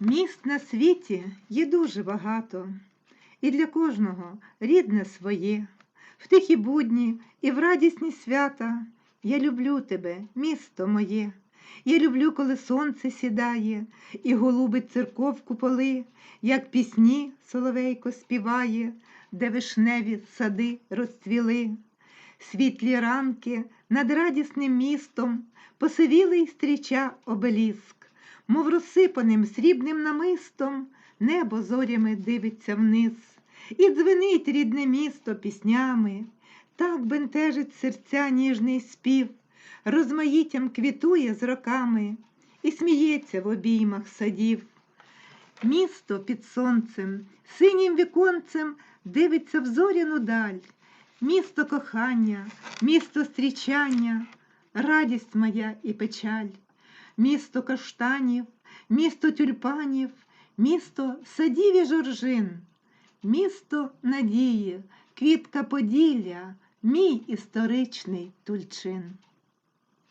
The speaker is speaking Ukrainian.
Міст на світі є дуже багато, і для кожного рідне своє. В тихі будні і в радісні свята я люблю тебе, місто моє. Я люблю, коли сонце сідає, і голубить церков куполи, як пісні соловейко співає, де вишневі сади розцвіли. Світлі ранки над радісним містом посивілий стріча обеліск, мов розсипаним срібним намистом, небо зорями дивиться вниз, і дзвенить рідне місто піснями, так бентежить серця ніжний спів, розмаїттям квітує з роками і сміється в обіймах садів. Місто під сонцем, синім віконцем дивиться в зоряну даль. Місто кохання, місто стрічання, радість моя і печаль, місто каштанів, місто тюльпанів, місто садів і жоржин, місто надії, квітка Поділля, мій історичний тульчин.